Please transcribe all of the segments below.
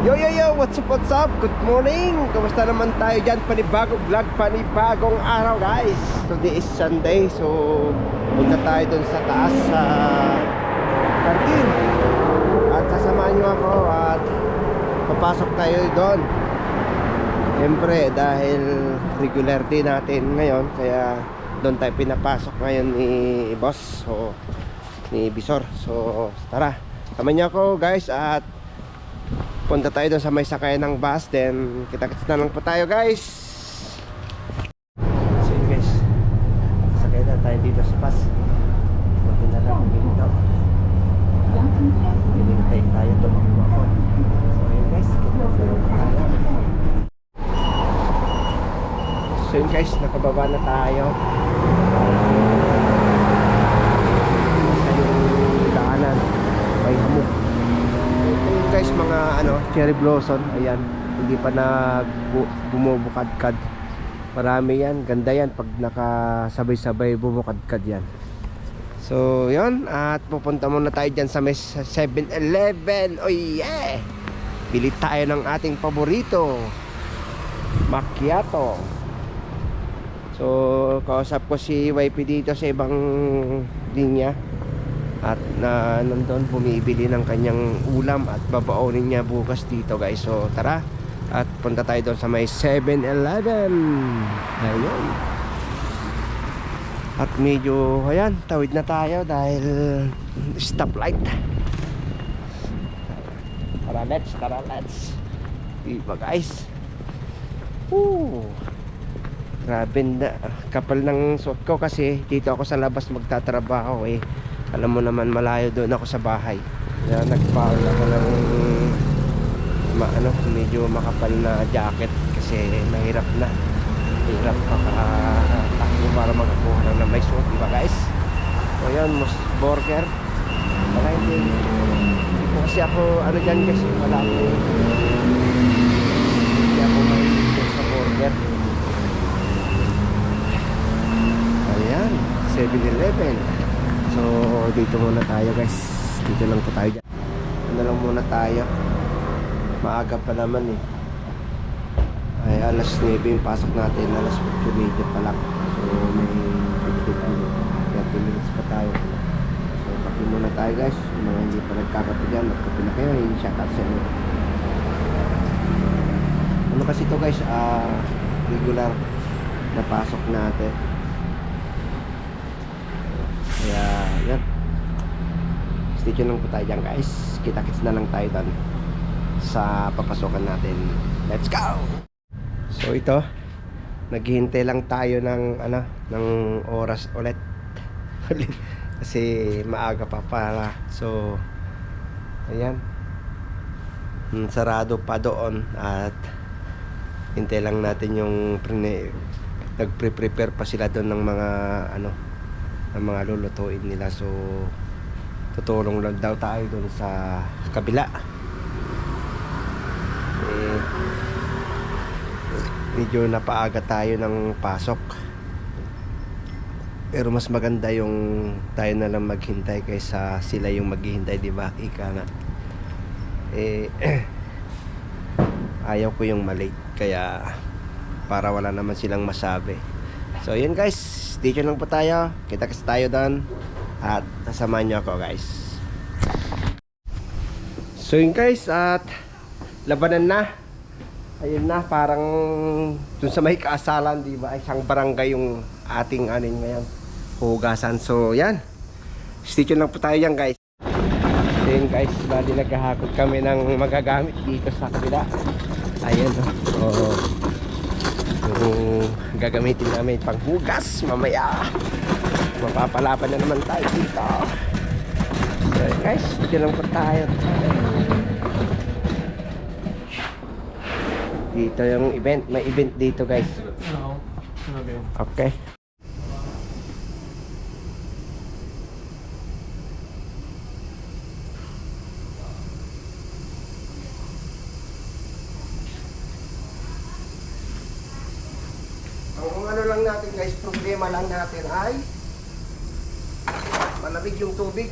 Yo yo yo, what's up, what's up? Good morning! Kamusta naman tayo dyan? Panibagong vlog, panibagong araw guys Today is Sunday, so punta tayo dun sa taas sa kantin At sasamahan nyo ako at papasok tayo doon Siyempre dahil regular day natin ngayon Kaya doon tayo pinapasok ngayon ni boss o ni Bisor So tara, samahan nyo ako guys at Punta tayo doon sa may sakayan ng bus Then kita-kits na lang po tayo guys. So yun guys. Sakay na tayo dito sa bus. Punta na lang dito Hinintay tayo tumakbo ako. So yun guys. Kita tayo So yun guys. Nakababa na tayo. Sa yung daanan. May Ayun guys mga ano cherry blossom. Ayan hindi pa nag bumubukadkad marami yan ganda yan pag nakasabay-sabay bumukadkad yan. So yon at pupunta muna tayo dyan sa may 7-Eleven oh yeah! Bili tayo ng ating paborito macchiato. So kausap ko si YP dito sa ibang linya at na nandun bumibili ng kanyang ulam at babaonin niya bukas dito guys. So tara. At punta tayo doon sa may 7-Eleven ayun. At medyo ayan tawid na tayo dahil stoplight. Tara let's tara let's. Diba guys. Woo! grabe na. Kapal ng suot ko kasi dito ako sa labas magtatrabaho eh alam mo naman malayo doon ako sa bahay. Kaya nagpaul ako ng ma, ano, medyo makapal na jacket kasi nahirap na. Hirap makatakbo para makakuha ng na may suot diba guys? So yun mus burger. Wala hindi. Kasi ako ano dyan guys wala ako hindi ako mahilig sa burger. Ayan 7-Eleven So dito muna tayo guys. Dito lang po tayo Ano lang muna tayo. Maaga pa naman eh. Ay alas 9 yung pasok natin. Alas 8 medyo pa lang. So may 15 minutes 30 minutes pa tayo. So kape muna tayo guys. Yung mga hindi pa nagkakape dyan Magkape na kayo. Yung shout out sa inyo. Ano kasi to guys? Ah Regular na pasok natin kaya yan stay tuned lang po tayo dyan guys. Kita kits na lang tayo doon sa papasokan natin. Let's go! So ito. Naghihintay lang tayo ng ano ng oras ulit. Kasi maaga pa para. So ayan. Hmm, sarado pa doon at hintay lang natin yung prene, nagpre-prepare pa sila doon ng mga ano ng mga lulutuin nila. So tutulong lang daw tayo doon sa kabila. Eh, medyo napaaga tayo ng pasok. Pero mas maganda yung tayo na lang maghintay kaysa sila yung maghihintay di ba? Ika nga. Eh ayaw ko yung malate kaya para wala naman silang masabi. So yun guys. Dito lang po tayo. Kita kasi tayo doon at sasamahan nyo ako guys. So yun guys at labanan na. Ayun na parang dun sa may kaasalan di ba? Isang barangay yung ating anin ngayon hugasan so yan. Tuned lang po tayo yan guys. So yun guys bali naghahakot kami ng magagamit dito sa kabila. Ayun oh. Yung gagamitin namin pang hugas mamaya mapapalaban na naman tayo dito. So guys dito lang po tayo dito yung event. May event dito guys. Okay. Ang ano lang natin guys, problema lang natin ay yung tubig.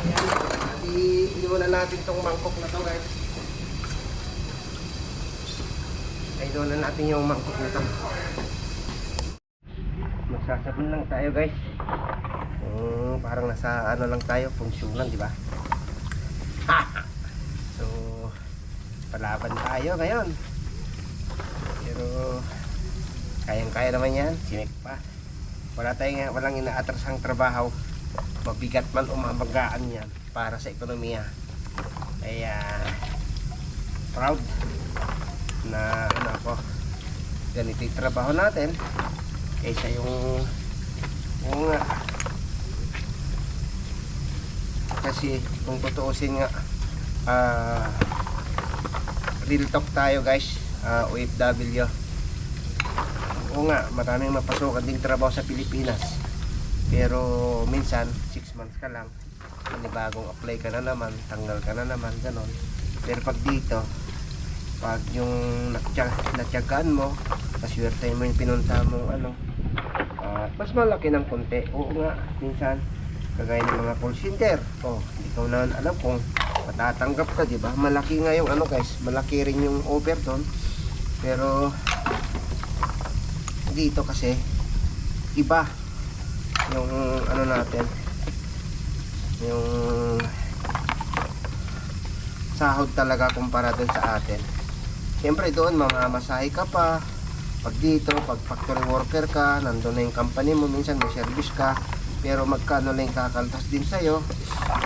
Ayan, iiwanan natin itong mangkok na to guys. Ayusin na natin yung mangkok na to. Magsasabon lang tayo guys. Hmm, parang nasa ano lang tayo, funksyonan, di ba? So, palaban tayo ngayon. Pero, kayang-kaya naman yan. Sinek pa. Wala tayong, walang inaatrasang trabaho. Mabigat man o mamagaan yan para sa ekonomiya. Kaya, proud na ano ako ganito yung trabaho natin. Kaysa yung yung nga. Kasi kung tutuusin nga ah real talk tayo guys ah, OFW oo nga maraming mapasukan ding trabaho sa Pilipinas. Pero minsan 6 months ka lang panibagong apply ka na naman tanggal ka na naman ganon pero pag dito pag yung natya, natyagaan mo paswerte mo yung pinunta mo ano at mas malaki ng konti. Oo nga minsan kagaya ng mga call center oh hindi ko na alam kung matatanggap ka di ba? Malaki nga yung ano guys malaki rin yung over doon. Pero dito kasi iba yung ano natin yung sahod talaga kumpara dun sa atin Siyempre doon mamamasahe ka pa. Pag dito, pag factory worker ka, nandun na yung company mo, minsan may service ka. Pero magkano lang kakaltas din sa'yo.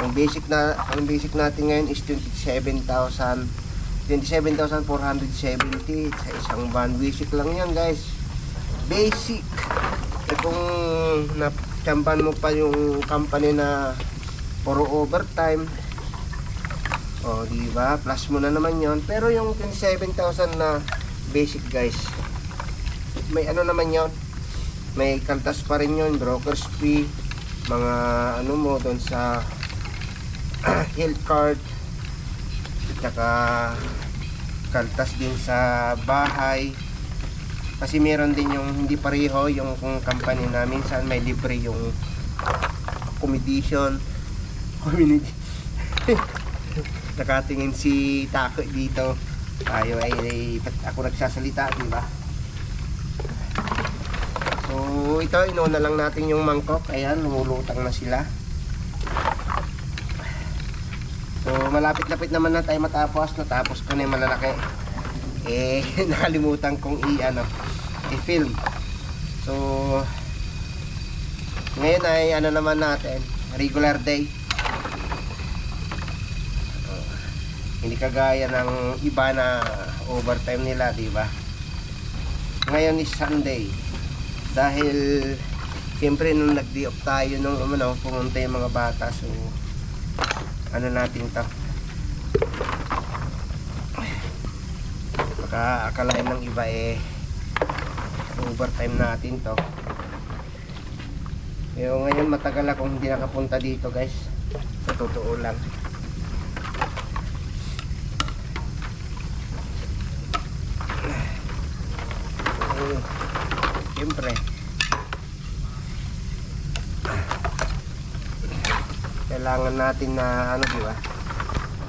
Ang basic na ang basic natin ngayon is 27,000 27,470 sa isang van. Basic lang yan guys. Basic. Eh kung natsamban mo pa yung company na puro overtime, o, di ba? Plus mo na naman 'yon. Pero yung 27,000 na basic, guys. May ano naman 'yon? May kaltas pa rin 'yon, broker's fee, mga ano mo doon sa health card. Tsaka kaltas din sa bahay. Kasi meron din yung hindi pareho yung kung company na minsan may libre yung accommodation. Community. Nakatingin si Taco dito. Tayo ay, ay ako nagsasalita di ba? So ito inuuna lang natin yung mangkok. Ayan lumulutang na sila. So malapit-lapit naman na tayo matapos. Natapos ko na yung malalaki. Eh nakalimutan kong i ano i-film. So ngayon ay ano naman natin regular day hindi kagaya ng iba na overtime nila, di ba? Ngayon is Sunday. Dahil siyempre nung nag-day off tayo nung ano, pumunta yung mga bata so ano natin to baka akalain ng iba eh overtime natin to pero ngayon matagal akong hindi nakapunta dito guys sa totoo lang Eh, siyempre kailangan natin na ano di ba?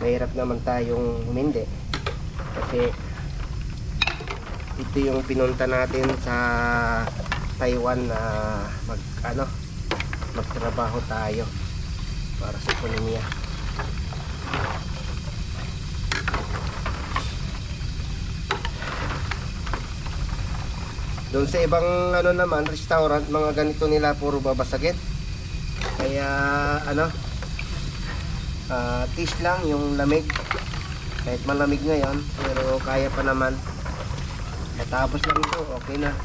Mahirap naman tayong humindi. Kasi ito yung pinunta natin sa Taiwan na mag ano magtrabaho tayo para sa ekonomiya. Doon sa ibang ano naman, restaurant, mga ganito nila puro babasagit. Kaya ano, ah tis lang yung lamig. Kahit malamig ngayon, pero kaya pa naman. Matapos lang ito, okay na.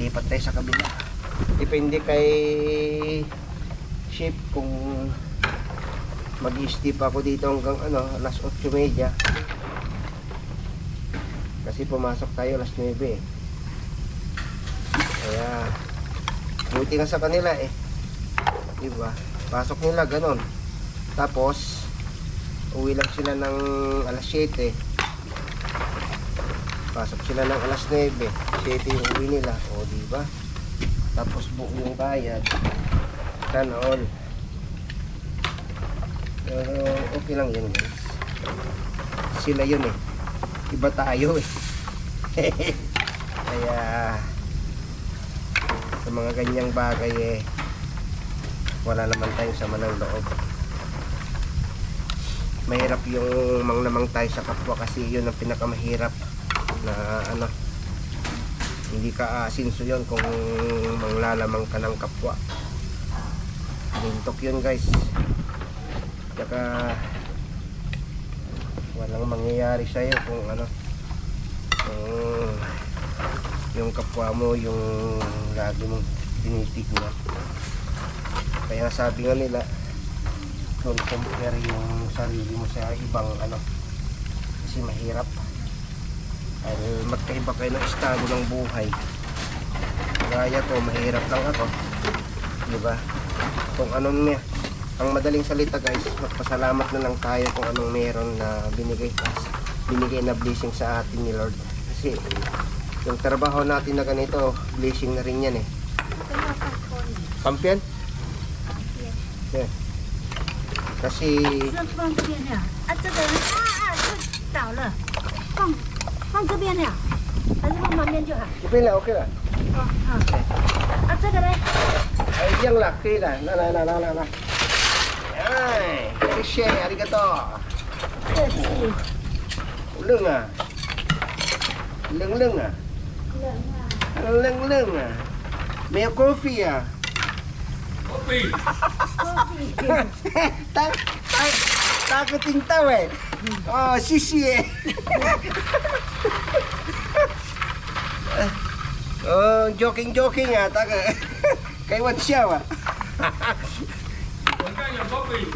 Lipat tayo sa kabila. Depende kay ship kung mag-steep ako dito hanggang ano, alas 8.30. Kasi pumasok tayo alas 9 eh. Kaya, buti nga sa kanila eh. Diba? Pasok nila ganon. Tapos, uwi lang sila ng alas 7. Pasok sila ng alas 9. 7 yung uwi nila. O, diba? Tapos buo yung bayad. Sana all. Pero okay lang yan guys. Sila yun eh. Iba tayo eh. Kaya sa mga ganyang bagay eh wala naman tayong sama ng loob. Mahirap yung manglamang tayo sa kapwa kasi yun ang pinakamahirap na ano hindi ka asinso yun kung manglalamang ka ng kapwa. Lintok yun guys. Tsaka walang mangyayari sa'yo kung ano kung yung kapwa mo yung lagi mong tinitignan. Kaya sabi nga nila don't compare yung sarili mo sa ibang ano kasi mahirap. Dahil magkaiba kayo ng estado ng buhay. Gaya ko mahirap lang ako. Di ba kung anong niya. Ang madaling salita guys magpasalamat na lang tayo kung anong meron na binigay binigay na blessing sa atin ni Lord. Kasi yung trabaho natin na ganito blessing na rin yan eh. Kampiyan? Yeah. Kasi... Bên là ok rồi. Ờ, ờ. À, cái này. Ấy, dân lạc khi này, này, này, này, này, này. Ai, cái xe này, arigato. Lưng à? Lưng lưng à? Lưng à? Lưng lưng à? Mèo coffee à? Kopi. tak tak takut tinta weh. Oh, sisi eh. oh, joking joking ah, tak kayak wat siapa? Bukan yang kopi.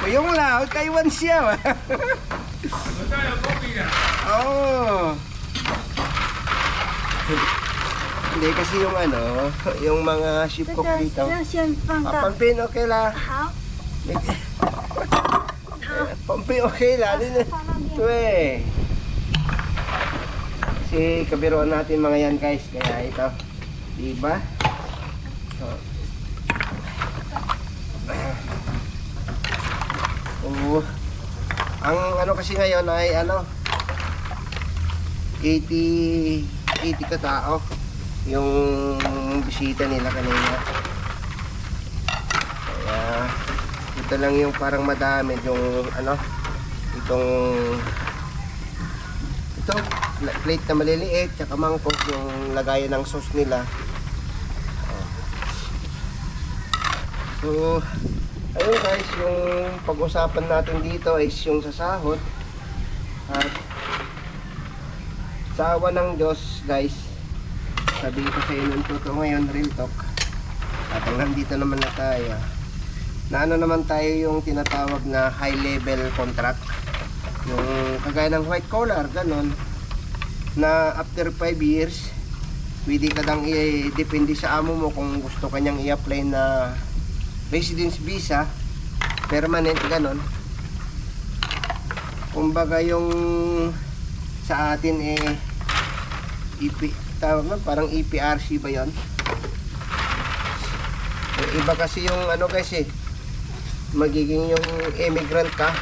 Kayong lao, kay Wan siya. Bukan kopi na. Oh. Hindi kasi yung ano, yung mga ship cook dito. Ah, pampin okay la. Pampin okay la. Ito eh. Kabiruan natin mga yan guys. Kaya ito. Diba? So. Oo. Ang ano kasi ngayon ay ano 80 80 ka tao yung bisita nila kanina. Kaya ito lang yung parang madami yung ano itong ito pla- plate na maliliit tsaka mangkok yung lagayan ng sauce nila so ayun guys yung pag-usapan natin dito is yung sasahod at sa awa ng Diyos guys sabihin ko sa inyo totoo ngayon real talk. At hanggang dito naman na tayo. Na ano naman tayo yung tinatawag na high level contract? Yung kagaya ng white collar ganon na after 5 years pwede ka dang i-depende sa amo mo kung gusto kanyang i-apply na residence visa permanent ganon kumbaga yung sa atin eh EP, tawag na, parang EPRC ba yon yung iba kasi yung ano guys eh magiging yung immigrant ka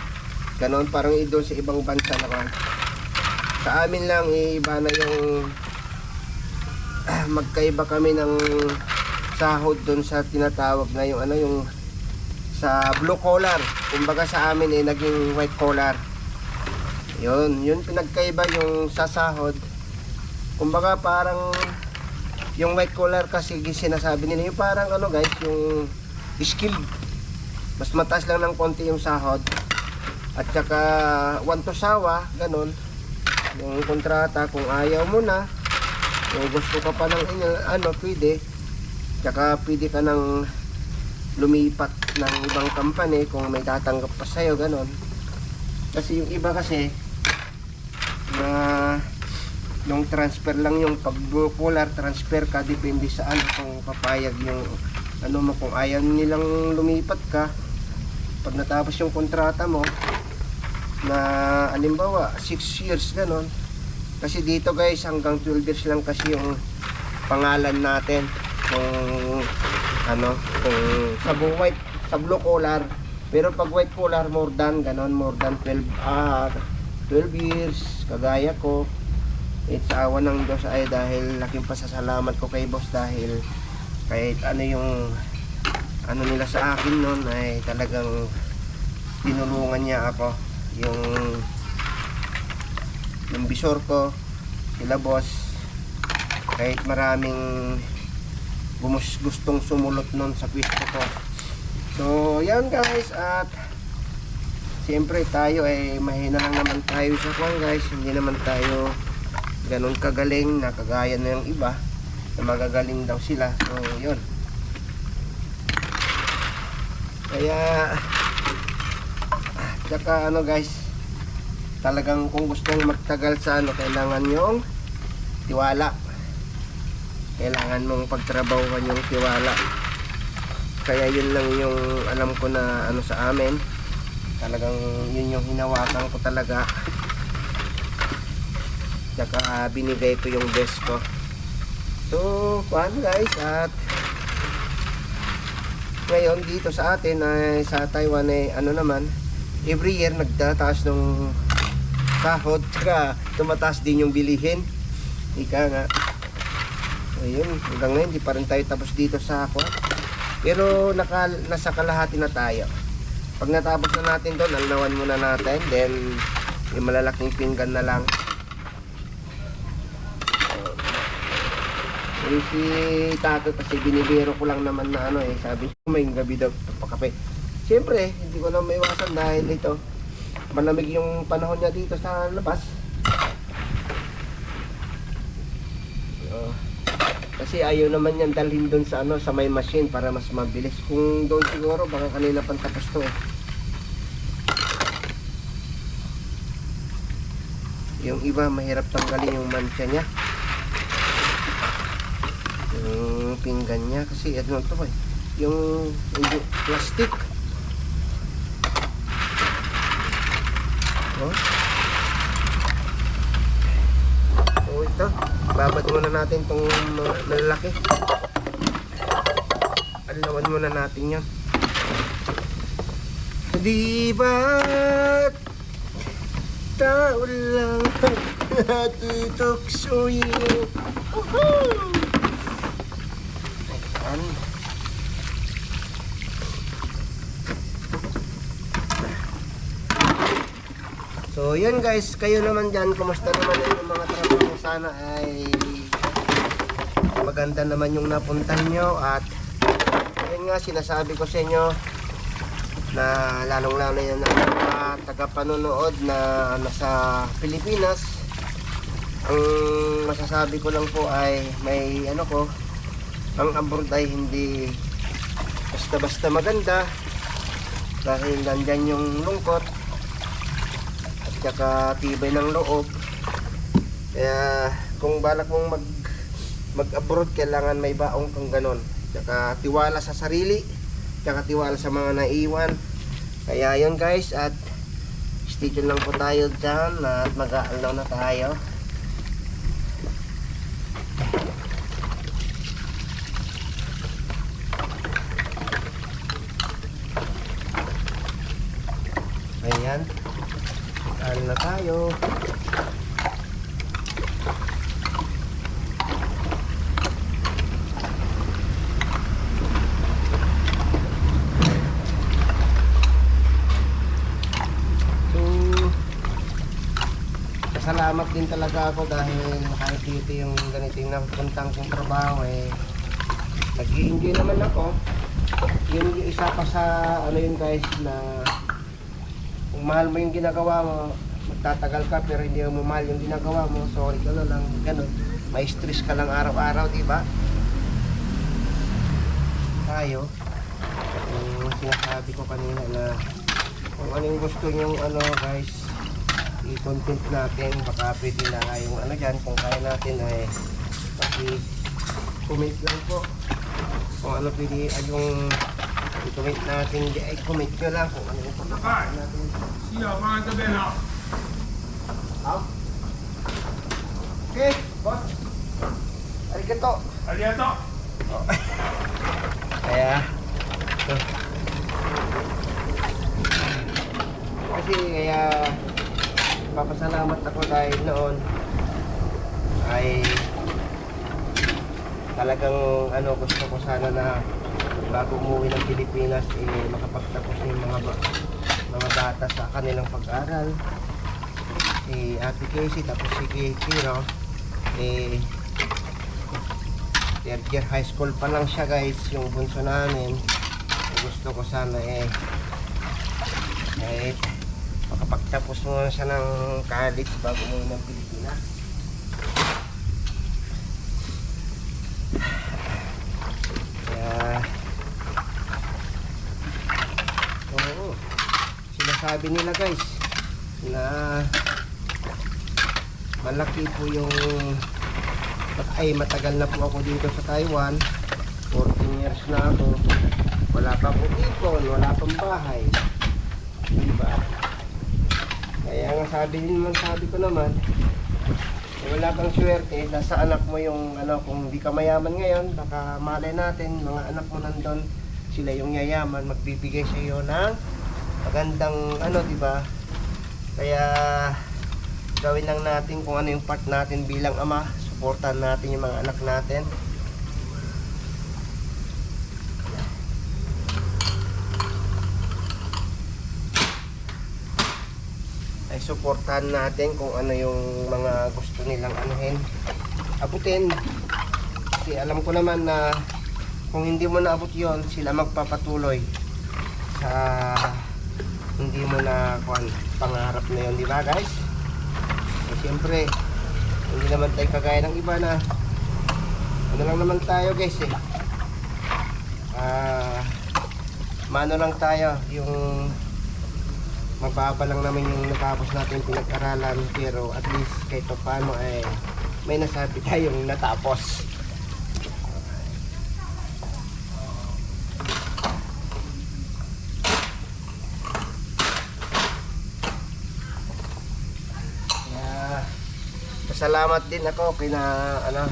ganon parang i doon sa ibang bansa naman sa amin lang eh, iba na yung magkaiba kami ng sahod doon sa tinatawag na yung ano yung sa blue collar. Kumbaga sa amin eh naging white collar yun yun pinagkaiba yung sa sahod. Kumbaga parang yung white collar kasi sinasabi nila yung parang ano guys yung skilled. Mas mataas lang ng konti yung sahod. At saka one to sawa ganun. Yung kontrata kung ayaw mo na kung gusto ka pa ng ano pwede. Tsaka pwede ka nang lumipat ng ibang company kung may tatanggap pa sa'yo ganun. Kasi yung iba kasi na yung transfer lang yung pag polar transfer ka depende sa ano kung papayag yung ano mo kung ayaw nilang lumipat ka. Pag natapos yung kontrata mo na alimbawa 6 years ganon. Kasi dito guys hanggang 12 years lang kasi yung pangalan natin. Kung ano, kung sa white, sa blue collar. Pero pag white collar, more than, ganon, more than 12, ah, 12 years, kagaya ko. It's awa ng Diyos ay dahil laking pasasalamat ko kay boss dahil kahit ano yung ano nila sa akin noon ay talagang tinulungan niya ako yung yung bisor ko sila boss kahit maraming gumus, gustong sumulot nun sa pwesto ko so yan guys at siyempre tayo ay mahina lang naman tayo sa kwan guys. Hindi naman tayo ganun kagaling na kagaya na yung iba na magagaling daw sila. So yun. Kaya tsaka ano guys talagang kung gusto nyo magtagal sa ano kailangan yung tiwala. Kailangan mong pagtrabahuhan yung tiwala. Kaya yun lang yung alam ko na ano sa amin talagang yun yung hinawakan ko talaga. Tsaka ah, binigay ko yung best ko. So paano guys at ngayon dito sa atin ay sa Taiwan ay ano naman every year nagtataas ng sahod tsaka tumataas din yung bilihin. Ika nga. Ayun hanggang ngayon di pa rin tayo tapos dito sa ako pero naka, nasa kalahati na tayo pag natapos na natin doon alnawan muna natin then yung malalaking pinggan na lang Eh, si Tato kasi binibiro ko lang naman na ano eh. Sabi niya, may gabi daw pagpakape. Siyempre, hindi ko na maiwasan dahil ito, malamig yung panahon niya dito sa labas. Oh. Kasi ayaw naman yan dalhin doon sa ano sa may machine para mas mabilis. Kung doon siguro baka kanina pang tapos to. Yung iba mahirap tanggalin yung mancha niya yung pinggan niya kasi ano to eh yung, yung plastic oh. so ito babad muna natin tong mga lalaki. Alawan muna natin yan. Di ba tao lang natutuksoyin Woohoo! Ayan. So, yun guys, kayo naman dyan, kumusta naman yung mga trabaho? Sana ay maganda naman yung napuntahan nyo. At yun nga, sinasabi ko sa inyo na lalong lalo yung mga taga-panonood na nasa Pilipinas. Ang masasabi ko lang po ay may ano ko ang abroad ay hindi basta-basta maganda dahil nandyan yung lungkot at saka tibay ng loob. Kaya kung balak mong mag mag abroad kailangan may baong kang ganon. Saka tiwala sa sarili saka tiwala sa mga naiwan. Kaya yun guys at stay lang po tayo dyan at mag-aalnaw na tayo Ayan. Kain na tayo. So, Salamat din talaga ako dahil kahit dito yung ganito yung napuntang kong trabaho eh nag-i-enjoy naman ako yung isa pa sa ano yun guys na kung mahal mo yung ginagawa mo, magtatagal ka pero hindi mo mahal yung ginagawa mo, sorry ka na lang, ganun. May stress ka lang araw-araw, di ba? Tayo, yung sinasabi ko kanina na kung ano yung gusto nyong ano guys, i-content natin. Baka pwede na nga yung ano dyan. Kung kaya natin eh, ay paki-comment lang po. Kung ano pwede ay yung i-comment natin. Ay comment nyo lang kung ano yung pagkakaan natin. Siya mga gabi na okay boss. Arigato. Arigato. Oh. kaya ito. kasi kaya papasalamat ako dahil noon ay talagang ano gusto ko sana na bago umuwi ng Pilipinas eh makapagtapos yung mga ba- mga bata sa kanilang pag-aral. Si Ate Casey tapos si Kiro eh third year high school pa lang siya guys yung bunso namin. Gusto ko sana eh eh makapagtapos muna siya ng college bago umuwi ng Pilipinas kaya oo sinasabi nila guys na malaki po yung ay matagal na po ako dito sa Taiwan. 14 years na ako. Wala pa po ipon wala pang bahay. Diba kaya nga sabi din naman sabi ko naman eh, wala kang swerte nasa anak mo yung ano kung di ka mayaman ngayon baka malay natin mga anak mo nandun sila yung yayaman magbibigay sa iyo ng magandang ano di ba? Kaya gawin lang natin kung ano yung part natin bilang ama suportahan natin yung mga anak natin suportahan natin kung ano yung mga gusto nilang anuhin. Abutin. Kasi alam ko naman na kung hindi mo naabot yon sila magpapatuloy sa hindi mo na kuan pangarap na yon di ba guys? So, siyempre hindi naman tayo kagaya ng iba na ano lang naman tayo guys eh. Ah mano lang tayo yung mababa lang naman yung natapos natin pinag-aralan pero at least kahit pa paano eh may nasabi tayong natapos. Kaya pasalamat din ako kina ano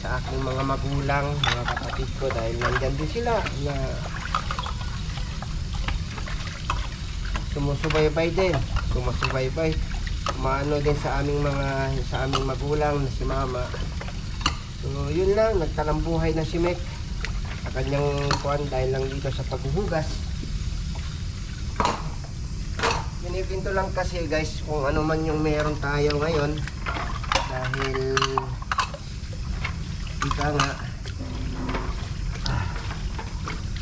sa aking mga magulang mga kapatid ko dahil nandyan din sila na sumusubaybay din. Sumusubaybay. Maano din sa aming mga sa aming magulang na si mama. So yun lang. Nagtalambuhay na si Mek sa kanyang kuan dahil lang dito sa paghuhugas. Binibinto lang kasi guys kung ano man yung meron tayo ngayon. Dahil ika nga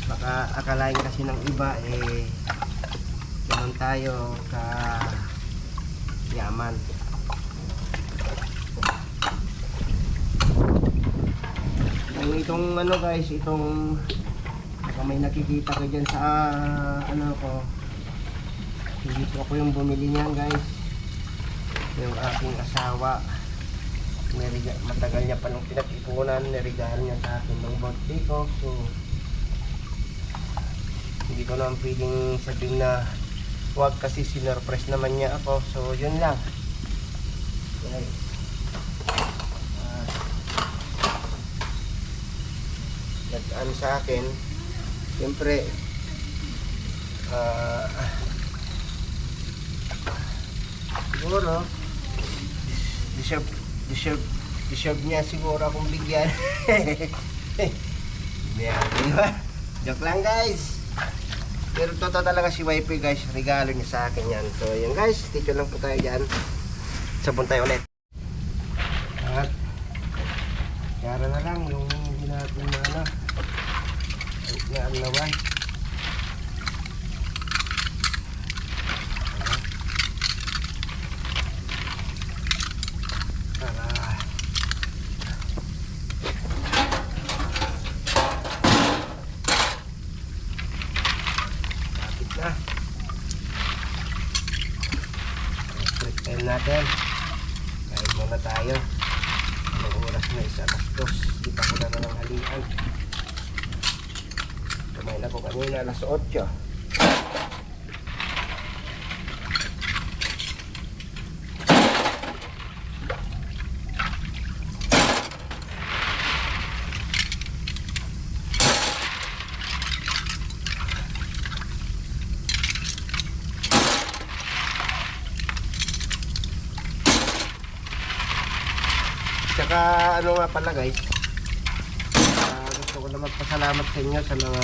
baka akalain kasi ng iba eh tayo ka yaman. Yung itong ano guys itong baka may nakikita ko dyan sa ano ko. Hindi po ako yung bumili niyan guys. Yung aking asawa. Niriga, matagal niya pa nung pinag-ipunan niregalo niya sa akin ng birthday ko so hindi ko naman pwedeng sabihin na wag kasi sinurprise naman niya ako. So yun lang. Guys uh, nag-ano sa akin siyempre ah siguro deserve deserve deserve niya siguro akong bigyan. Yeah, di joke lang guys pero totoo talaga si wifi guys. Regalo niya sa akin yan. So yun guys. Tuned lang po tayo dyan. Sabon tayo ulit at kara na lang yung hindi natin na ano na ang lawan para Lapit na. Break time natin. Kahit muna tayo. Anong oras na isa alas dos. Di pa ko na ng halian. Kumain ako kanina alas 8. Tsaka ano nga pala guys, ah, gusto ko na magpasalamat sa inyo sa mga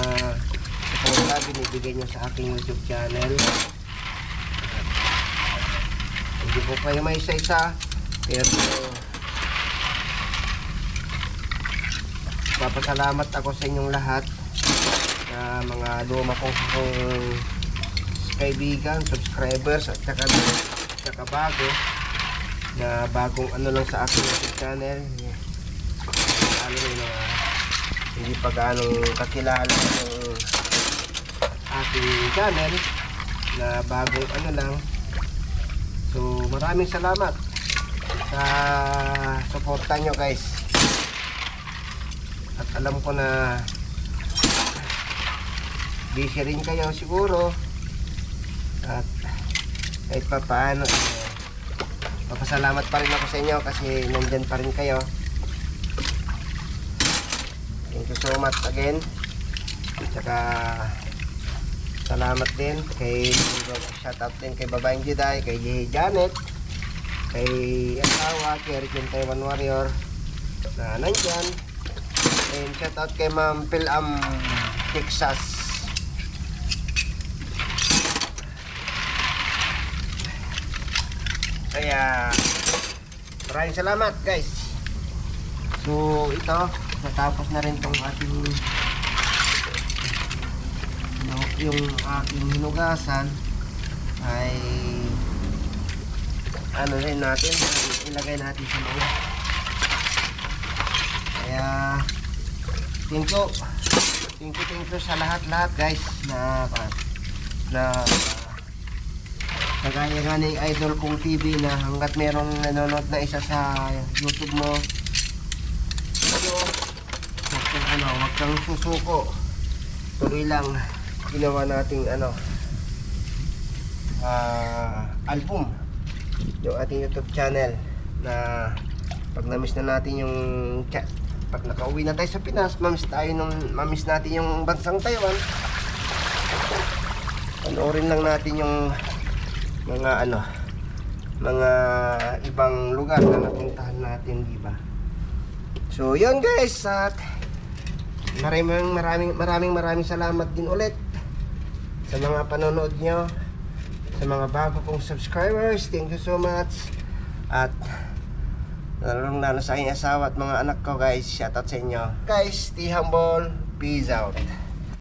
suporta binibigay nyo sa aking YouTube channel. Hindi po kayo may isa-isa, pero papasalamat ako sa inyong lahat na mga luma kong kong kaibigan, subscribers at saka, saka bago na bagong ano lang sa aking YouTube channel ano mga hindi pa ganong kakilala ng aking channel na bagong ano lang. So maraming salamat sa suporta nyo guys. At alam ko na busy rin kayo siguro. At kahit pa paano eh, papasalamat pa rin ako sa inyo kasi nandyan pa rin kayo you so much again. Tsaka salamat din kay shout out din kay Babaeng Jedi kay Jehi Janet kay asawa kay Rick Taiwan Warrior na nandyan. And shout out kay Ma'am Pilam Texas. Kaya maraming salamat guys. So ito, natapos na rin tong ating yung, yung aking hinugasan ay ano rin natin ilagay natin sa mga kaya thank you. Thank sa lahat lahat guys na na Kagaya nga ng idol kong TV na hanggat merong nanonood na isa sa YouTube mo, ano, wag kang susuko. Tuloy lang ginawa nating ano ah, album yung ating YouTube channel na pag na-miss na natin yung cha- pag nakauwi na tayo sa Pinas, mamiss tayo nung mamiss natin yung bansang Taiwan. Panoorin lang natin yung mga ano mga ibang lugar na napuntahan natin di ba so yun guys at maraming maraming maraming maraming salamat din ulit sa mga panonood nyo sa mga bago kong subscribers. Thank you so much. At lalong lalo sa aking asawa at mga anak ko guys. Shout out sa inyo. Guys stay humble peace out